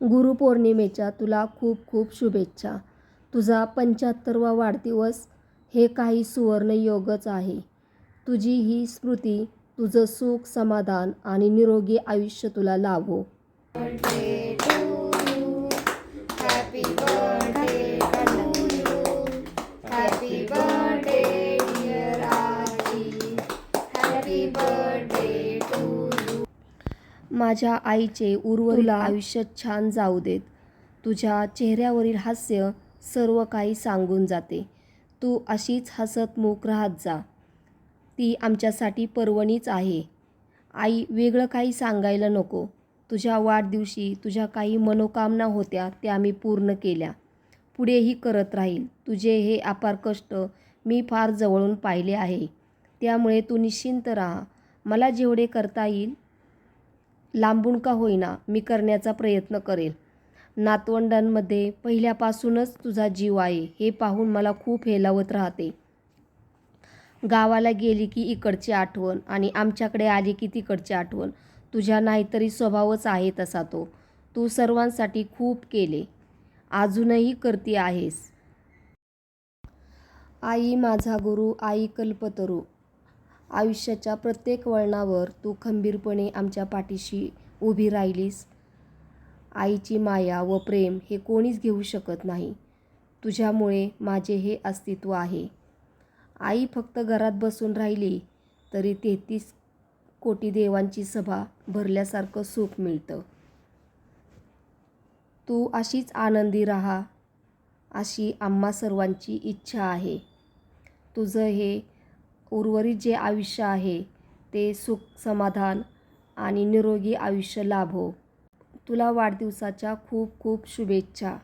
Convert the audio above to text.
गुरुपौर्णिमेच्या तुला खूप खूप शुभेच्छा. तुझा पंच्याहत्तरवा वाढदिवस हे काही सुवर्णयोगच आहे. तुझी ही स्मृती तुझं सुख समाधान आणि निरोगी आयुष्य तुला लाभो Happy birthday dear Happy birthday. माझ्या आईचे उर्वरित आयुष्यात छान जाऊ देत. तुझ्या चेहऱ्यावरील हास्य सर्व काही सांगून जाते. तू अशीच हसतमुख राहत जा. ती आमच्यासाठी पर्वणीच आहे. आई वेगळं काही सांगायला नको. तुझ्या वाढदिवशी तुझ्या काही मनोकामना होत्या त्या मी पूर्ण केल्या. पुढेही करत राहील. तुझे हे अपार कष्ट मी फार जवळून पाहिले आहे. त्यामुळे तू निश्चिंत राहा. मला जेवढे करता येईल लांबून का होईना मी करण्याचा प्रयत्न करेल. नातवंडांमध्ये पहिल्यापासूनच तुझा जीव आहे हे पाहून मला खूप हेलावत राहते. गावाला गेली की इकडची आठवण आणि आमच्याकडे आली की तिकडची आठवण. तुझ्या नाहीतरी स्वभावच आहे तसा तो. तू सर्वांसाठी खूप केले. अजूनही करती आहेस. आई माझा गुरु आई कल्पतरू. आयुष्याच्या प्रत्येक वळणावर तू खंबीरपणे आमच्या पाठीशी उभी राहिलीस. आईची माया व प्रेम हे कोणीच घेऊ शकत नाही. तुझ्यामुळे माझे हे अस्तित्व आहे. आई फक्त घरात बसून राहिली तरी तेहतीस कोटी देवांची सभा भरल्यासारखं सुख मिळतं. तू अशीच आनंदी राहा अशी आम्हा सर्वांची इच्छा आहे. तुझं हे उर्वरित जे आयुष्य आहे ते सुख समाधान आणि निरोगी आयुष्य लाभो. तुला वाढदिवसाच्या खूप खूप शुभेच्छा.